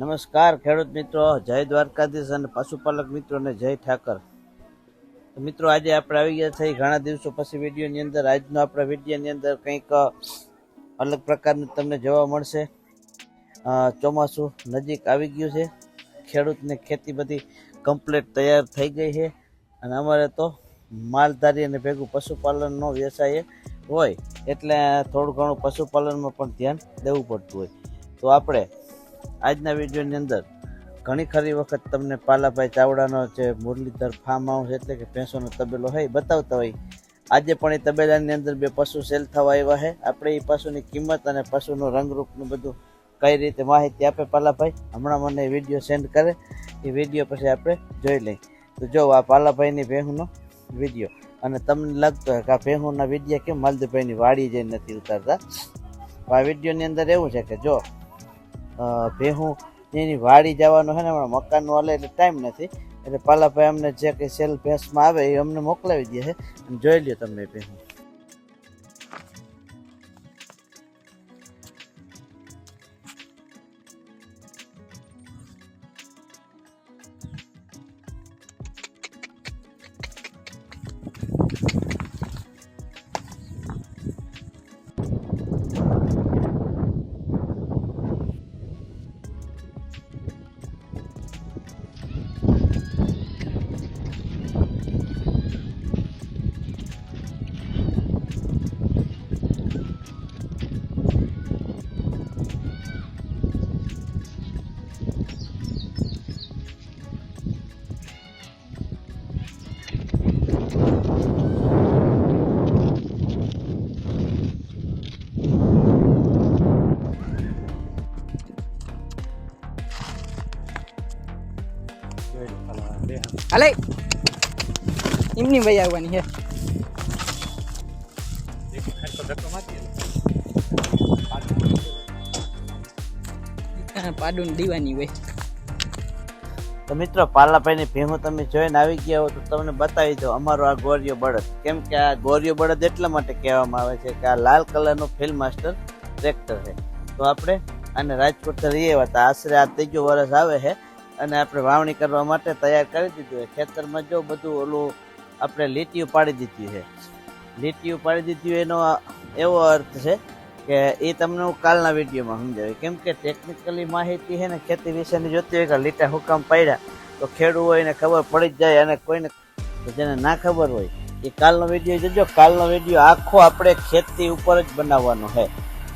નમસ્કાર, ખેડૂત મિત્રો. જય દ્વારકાધીશ અને પશુપાલક મિત્રોને જય ઠાકર. મિત્રો, આજે આપણે આવી ગયા થઈ ઘણા દિવસો પછી વિડીયોની અંદર. આજનો આપણા વિડીયોની અંદર કંઈક અલગ પ્રકારનું તમને જોવા મળશે. ચોમાસું નજીક આવી ગયું છે. ખેડૂતને ખેતી બધી કમ્પ્લીટ તૈયાર થઈ ગઈ છે. અને અમારે તો માલધારી અને ભેગું પશુપાલનનો વ્યવસાય હોય એટલે થોડું ઘણું પશુપાલનમાં પણ ધ્યાન દેવું પડતું હોય. તો આપણે આજના વિડીયોની અંદર ઘણી ખરી વખત તમને પાલાભાઈ ચાવડાનો જે મુરલીધર ફાર્મ હાઉસ એટલે કે ભેંસોનો તબેલો હોય બતાવતા હોય. આજે પણ એ તબેલાની અંદર બે પશુ સેલ થવા આવ્યા છે. આપણે એ પશુની કિંમત અને પશુનું રંગરૂપનું બધું કઈ રીતે માહિતી આપે પાલાભાઈ? હમણાં મને વીડિયો સેન્ડ કરે. એ વીડિયો પછી આપણે જોઈ લઈ તો જો આ પાલાભાઈની ભેહુનો વીડિયો. અને તમને લાગતો હોય કે આ ભેહુના વીડિયો કેમ માલદીભાઈની વાડી જઈને નથી ઉતારતા? આ વિડીયોની અંદર એવું છે કે જો ભેહું. એની વાડી જવાનું છે ને, હમણાં મકાનનું હાલે એટલે ટાઈમ નથી. એટલે પાલાભાઈ અમને જે કંઈ સેલ ભેંસમાં આવે એ અમને મોકલાવી દે છે જોઈ લ્યો તમે ભેહું. હાલે. એમની ભાઈ આવવાની છે પાડું દીવાની હોય તો મિત્રો, પાલાભાઈની ભેહું તમે જોઈને આવી ગયા હો તો તમને બતાવી દો અમારો આ ગોરિયો બળદ. કેમ કે આ ગોરિયો બળદ એટલા માટે કહેવામાં આવે છે કે આ લાલ કલરનું ફિલ્મ માસ્ટર ટ્રેક્ટર છે. તો આપણે આને રાજકોટથી રહીએ આવ્યા હતા. આશરે આ ત્રીજું વર્ષ આવે છે. અને આપણે વાવણી કરવા માટે તૈયાર કરી દીધું છે. ખેતરમાં જો બધું ઓલું આપણે લીટીયું પાડી દીધી છે. લીટીયું પાડી દીધી એનો એવો અર્થ છે કે એ તમને હું કાલના વિડીયોમાં સમજાવી કેમ કે ટેકનિકલી માહિતી છે ને ખેતી વિશેની જોતી હોય કે લીટા હુકામ પડ્યા તો ખેડૂત હોય ને ખબર પડી જ જાય અને કોઈને જેને ના ખબર હોય એ કાલનો વીડિયો જોજો. કાલનો વીડિયો આખો આપણે ખેતી ઉપર જ બનાવવાનો છે.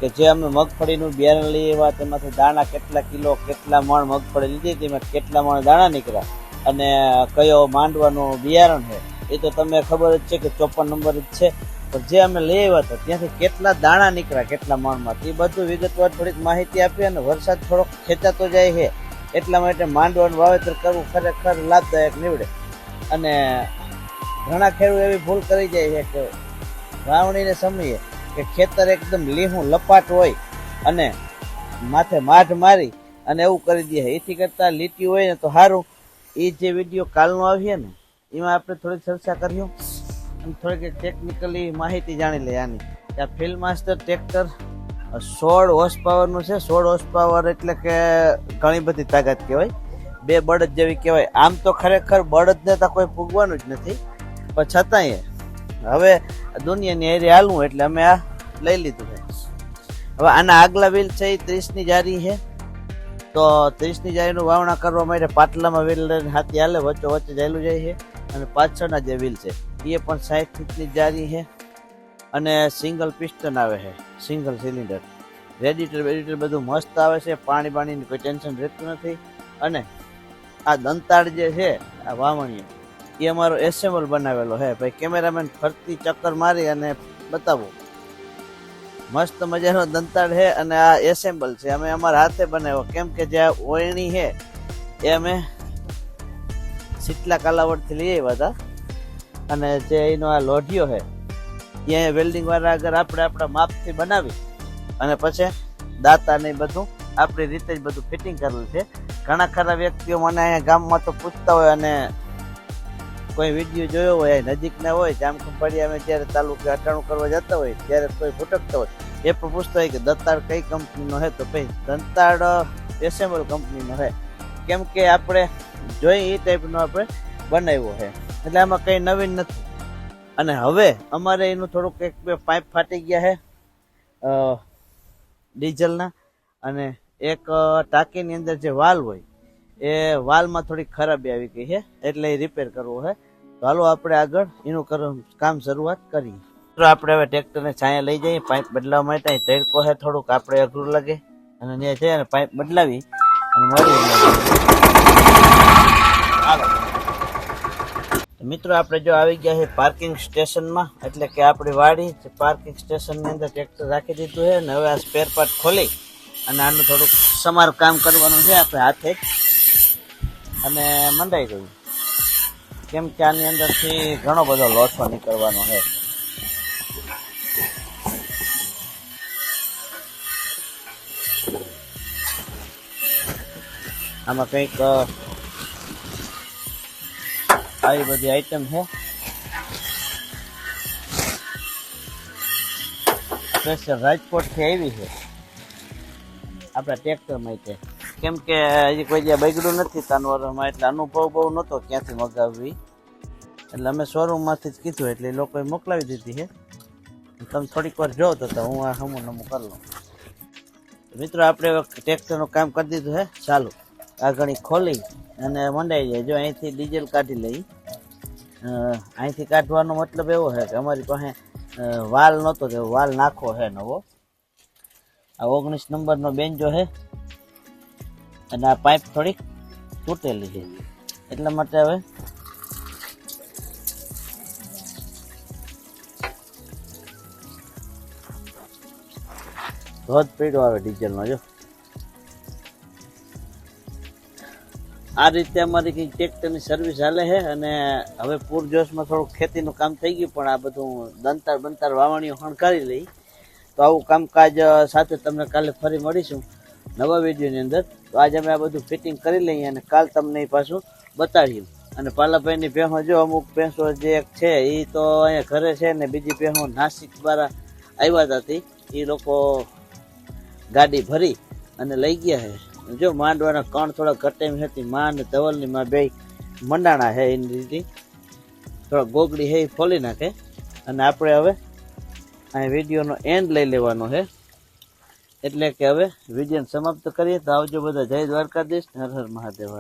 કે જે અમે મગફળીનું બિયારણ લઈએ એવા તેમાંથી દાણા કેટલા કિલો, કેટલા મણ મગફળી લીધી તેમાં કેટલા મણ દાણા નીકળ્યા? અને કયો માંડવાનું બિયારણ છે? એ તો તમને ખબર જ છે કે ચોપન નંબર જ છે. પણ જે અમે લઈ આવ્યા હતા, ત્યાંથી કેટલા દાણા નીકળ્યા, કેટલા મણમાં તે બધું વિગતવાર થોડીક માહિતી આપી અને વરસાદ થોડોક ખેંચાતો જાય છે. એટલા માટે માંડવાનું વાવેતર કરવું ખરેખર લાભદાયક નીવડે. અને ઘણા ખેડૂત એવી ભૂલ કરી જાય છે કે વાવણીને સમયે કે ખેતર એકદમ લીહું લપાટ હોય અને માથે માઢ મારી અને એવું કરી દે એથી કરતાં લીટી હોય ને તો સારું એ જે વીડિયો કાલનો આવીએ ને, એમાં આપણે થોડીક ચર્ચા કર્યું અને થોડીક ટેકનિકલી માહિતી જાણી લઈએ આની. કે આ ફિલ્ડ માસ્ટર ટ્રેક્ટર સોળ હોર્સ પાવરનું છે. સોળ હોર્સ પાવર એટલે કે ઘણી બધી તાકાત કહેવાય. બે બળદ જેવી કહેવાય. આમ તો ખરેખર બળદને તો કોઈ પૂગવાનું જ નથી. પણ છતાંય હવે દુનિયાની એરી હાલવું એટલે અમે આ લઈ લીધું છે. હવે આના આગલા વ્હીલ છે એ ત્રીસની જારી છે. તો ત્રીસની જારીનું વાવણા કરવા માટે પાટલામાં વેલ લઈને હાથી હાલે, વચ્ચે વચ્ચે જાયેલું જાય છે. અને પાછળના જે વ્હીલ છે, એ પણ સાઠ ફીટની જારી છે. અને સિંગલ પિસ્ટન આવે છે, સિંગલ સિલિન્ડર. રેડિટર વેડિટર બધું મસ્ત આવે છે, પાણી પાણીની કોઈ ટેન્શન રહેતું નથી. અને આ દંતાળ જે છે, આ વાવણીઓ એ અમારો એસેમ્બલ બનાવેલો છે. ભાઈ કેમેરામેન ફરતી ચક્કર મારી અને બતાવો. મસ્ત મજાનો દંતાળ છે અને આ એસેમ્બલ છે. અમે અમારા હાથે બનાવ્યો. કેમ કે જે ઓયણી છે, એ અમે શીતલા કાલાવડથી લઈ આવ્યા હતા. અને જે એનો આ લોઢિયો છે ત્યાં વેલ્ડિંગ વાળા આગળ આપણે આપણા માપથી બનાવી અને પછી દાતા ને બધું આપણી રીતે જ બધું ફિટિંગ કરેલું છે. ઘણા ખરા વ્યક્તિઓ મને અહીંયા ગામમાં તો પૂછતા હોય અને કોઈ વીડિયો જોયો હોય નજીકના હોય જામ જામખંભાળી અમે જ્યારે તાલુકે અટાણું કરવા જતા હોય, ત્યારે કોઈ ભટકતા હોય. એ પણ પૂછતા હોય કે દંતાળ કઈ કંપનીનો છે? તો ભાઈ, દંતાળ એસેમ્બલ કંપનીનો છે. કેમ કે આપણે જોઈ એ ટાઈપનો આપણે બનાવ્યો છે. એટલે આમાં કંઈ નવીન નથી. અને હવે અમારે એનું થોડુંક એક બે પાઇપ ફાટી ગયા છે ડીઝલના. અને એક ટાંકીની અંદર જે વાલ હોય એ વાલમાં થોડી ખરાબી આવી ગઈ છે, એટલે એ રિપેર કરવું છે. તો હાલો આપણે આગળ એનું કામ શરૂઆત કરીએ. તો આપણે હવે ટ્રેક્ટરને છાંયા લઈ જઈએ, પાઇપ બદલાવવા માટે. તડકો છે, થોડુંક આપણે અઘરું લાગે. અને ત્યાં છે, અને પાઇપ બદલાવી અને મળી મિત્રો, આપણે જો આવી ગયા છે પાર્કિંગ સ્ટેશનમાં એટલે કે આપણી વાડી પાર્કિંગ સ્ટેશનની અંદર ટ્રેક્ટર રાખી દીધું છે. અને હવે આ સ્પેર પાર્ટ ખોલી અને આનું થોડુંક સમાર કામ કરવાનું છે, આપણે હાથે. અને મંડાઈ ગયું. કેમ કે આની અંદરથી ઘણો બધો લોસો નીકળવાનો છે. આમાં કંઈક આવી બધી આઈટમ છે. સ્પેશિયલ રાજકોટથી આવી છે. આપણા ટ્રેક્ટર માટે કેમ કે હજી કોઈ જ્યાં બગડ્યું નથી તાનવરમાં, એટલે અનુભવ બહુ નહોતો ક્યાંથી મગાવવી. એટલે અમે શોરૂમમાંથી જ કીધું, એટલે એ લોકોએ મોકલાવી દીધી છે. તમે થોડીક વાર જો તો હું આ હમું નમું કરી લઉં. મિત્રો, આપણે ટ્રેક્ટરનું કામ કરી દીધું છે. ચાલુ આ ઘણી ખોલી અને મંડાઈ જાય. જો અહીંથી ડીઝલ કાઢી લઈ. અહીંથી કાઢવાનો મતલબ એવો છે કે અમારી પાસે વાલ નહોતો, તે વાલ નાખો છે નવો. આ ઓગણીસ નંબરનો બેન્જો છે. અને આ પાઇપ થોડીક તૂટેલી છે. એટલા માટે હવે ધોધ પીડો આવે ડીઝલનો, જો. આ રીતે અમારી કંઈક ટ્રેક્ટરની સર્વિસ હાલે છે અને હવે પૂરજોશમાં થોડુંક ખેતીનું કામ થઈ ગયું, પણ આ બધું દંતાર બંતાર વાવણીઓ હણકારી લઈ. તો આવું કામકાજ સાથે તમને કાલે ફરી મળીશું નવા વિડીયોની અંદર. તો આજે અમે આ બધું ફિટિંગ કરી લઈએ અને કાલ તમને પાછું બતાવીએ. અને પાલાભાઈની ભેંસો જો અમુક ભેંસો જે એક છે એ તો અહીંયા ઘરે છે ને બીજી ભેંસો નાસિક દ્વારા આવ્યા હતા. એ લોકો ગાડી ભરી અને લઈ ગયા છે. જો માંડવાના કણ થોડા ઘટેમ હતી. માં અને ધવલની બે મંડાણા છે એની રીતે થોડા ગોગડી છે એ ફોલી નાખે. અને આપણે હવે અહીં વિડીયોનો એન્ડ લઈ લેવાનો છે. એટલે કે હવે વીડિયો સમાપ્ત કરીએ. તો આવજો બધા. જય દ્વારકાધીશ. હર હર મહાદેવ.